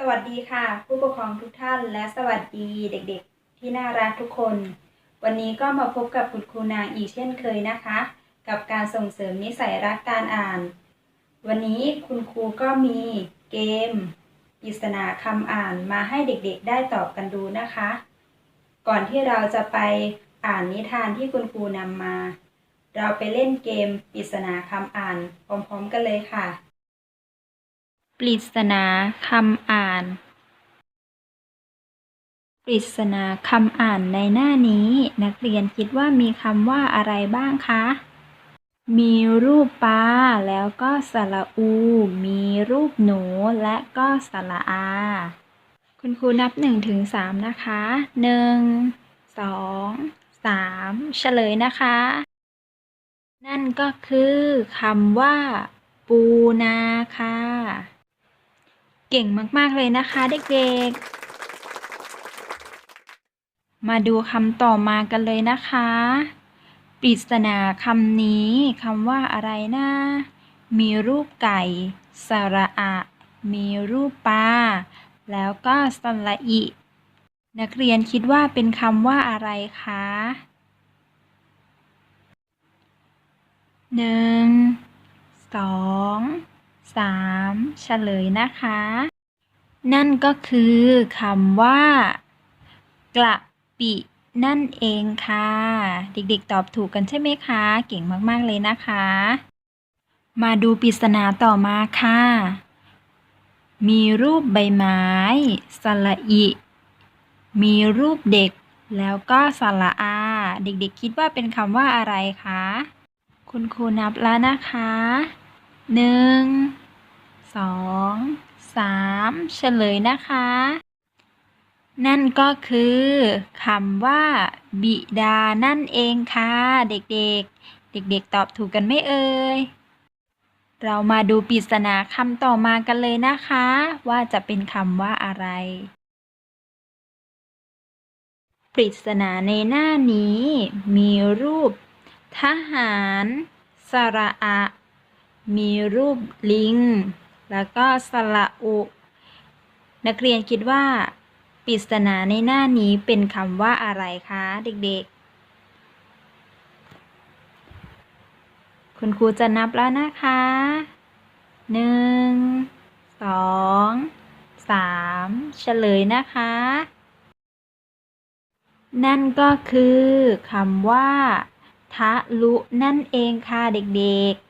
สวัสดีค่ะ ผู้ปกครองทุกท่าน และสวัสดีเด็กๆ ที่น่ารักทุกคน วันนี้ก็มาพบกับคุณครูนางอีกเช่นเคยนะคะ กับการส่งเสริมนิสัยรักการอ่าน วันนี้คุณครูก็มีเกมปริศนาคำอ่านมาให้เด็กๆ ได้ตอบกันดูนะคะ ก่อนที่เราจะไปอ่านนิทานที่คุณครูนำมา เราไปเล่นเกมปริศนาคำอ่านพร้อม ๆ กันเลยค่ะ ปริศนาคำอ่าน ปริศนาคำอ่านในหน้านี้ นักเรียนคิดว่ามีคำว่าอะไรบ้างคะ มีรูปปลาแล้วก็สระอู มีรูปหนูและก็สระอา คุณครูนับหนึ่งถึงสามนะคะหนึ่งสองสามเฉลยนะคะ นั่นก็คือคำว่าปูนาค่ะ เก่งมาก ๆ เลยนะคะเด็กๆ มาดูคำต่อมากันเลยนะคะ ปริศนาคำนี้คำว่าอะไรนะ มีรูปไก่ สระอะ มีรูปปลา แล้วก็สระอิ นักเรียนคิดว่าเป็นคำว่าอะไรคะหนึ่งสอง สามเฉลยนะคะ นั่นก็คือคำว่า กระปินั่นเองค่ะ เด็กๆ ตอบถูกกันใช่ไหมคะ เก่งมากๆเลยนะคะ มาดูปริศนาต่อมาค่ะ มีรูปใบไม้ สระอิ มีรูปเด็ก แล้วก็สระอา เด็กๆ คิดว่าเป็นคำว่าอะไรคะ คุณครูนับแล้วนะคะหนึ่ง สองสามเฉลยนะคะ นั่นก็คือคำว่า บิดานั่นเองค่ะ เด็กๆ เด็กๆ ตอบถูกกันไหมเอ่ยเรามาดูปริศนาคำต่อมากันเลยนะคะ ว่าจะเป็นคำว่าอะไร ปริศนาในหน้านี้ มีรูป ทหาร สระอะ มีรูปลิง แล้วก็สระอุ นักเรียนคิดว่าปริศนาในหน้านี้เป็นคำว่าอะไรคะเด็กๆ คุณครูจะนับแล้วนะคะหนึ่งสองสามเฉลยนะคะ นั่นก็คือคำว่า ทะลุนั่นเองค่ะเด็กๆ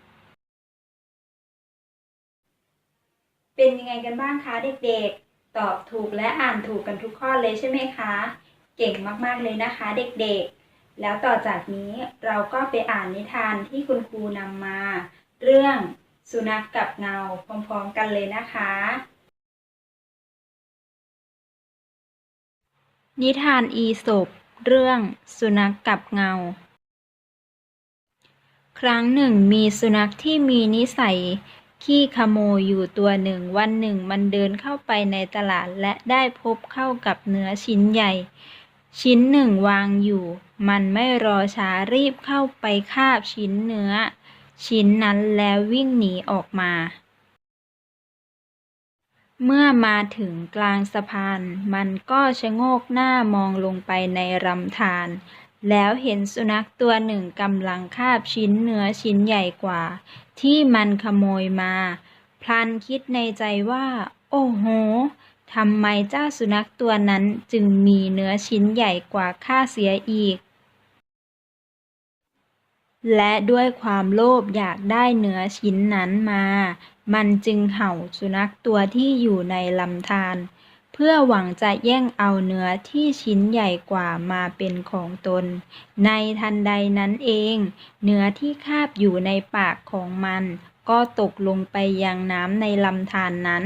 เป็นยังไงกันบ้างคะเด็กๆ ตอบถูกและอ่านถูกกันทุกข้อเลยใช่ไหมคะ เก่งมากๆเลยนะคะ เด็กๆ แล้วต่อจากนี้เราก็ไปอ่านนิทานที่คุณครูนำมา เรื่องสุนัขกกับเงาพร้อมๆกันเลยนะคะ นิทานอีสปเรื่องสุนัขกกับเงา ครั้งหนึ่งมีสุนัขที่มีนิสัย ขี้ขโมยอยู่ตัวหนึ่ง วันหนึ่งมันเดินเข้าไปในตลาดและได้พบเข้ากับเนื้อชิ้นใหญ่ ชิ้นหนึ่งวางอยู่ มันไม่รอช้ารีบเข้าไปคาบชิ้นเนื้อ ชิ้นนั้นแล้ววิ่งหนีออกมา เมื่อมาถึงกลางสะพาน มันก็ชะโงกหน้ามองลงไปในลำธาร แล้วเห็นสุนัขตัวหนึ่งกำลังคาบชิ้นเนื้อชิ้นใหญ่กว่า ที่มันขโมยมา พลันคิดในใจว่า โอ้โหทำไมเจ้าสุนัขตัวนั้นจึงมีเนื้อชิ้นใหญ่กว่าข้าเสียอีก และด้วยความโลภอยากได้เนื้อชิ้นนั้นมา มันจึงเห่าสุนัขตัวที่อยู่ในลำธาร เพื่อหวังจะแย่งเอาเนื้อที่ชิ้นใหญ่กว่ามาเป็นของตน ในทันใดนั้นเอง เนื้อที่คาบอยู่ในปากของมัน ก็ตกลงไปยังน้ำในลำธารนนั้น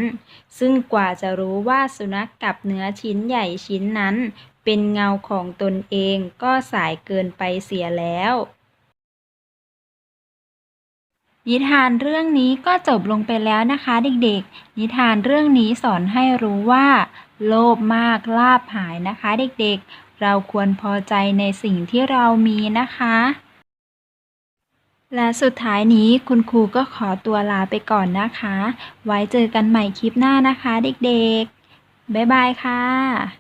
ซึ่งกว่าจะรู้ว่าสุนัขกกับเนื้อชิ้นใหญ่ชิ้นนั้น เป็นเงาของตนเองก็สายเกินไปเสียแล้ว นิทานเรื่องนี้ก็จบลงไปแล้วนะคะเด็กๆ นิทานเรื่องนี้สอนให้รู้ว่า โลภมากลาภหายนะคะเด็กๆ เราควรพอใจในสิ่งที่เรามีนะคะ และสุดท้ายนี้คุณครูก็ขอตัวลาไปก่อนนะคะ ไว้เจอกันใหม่คลิปหน้านะคะเด็กๆ บ๊ายบายค่ะ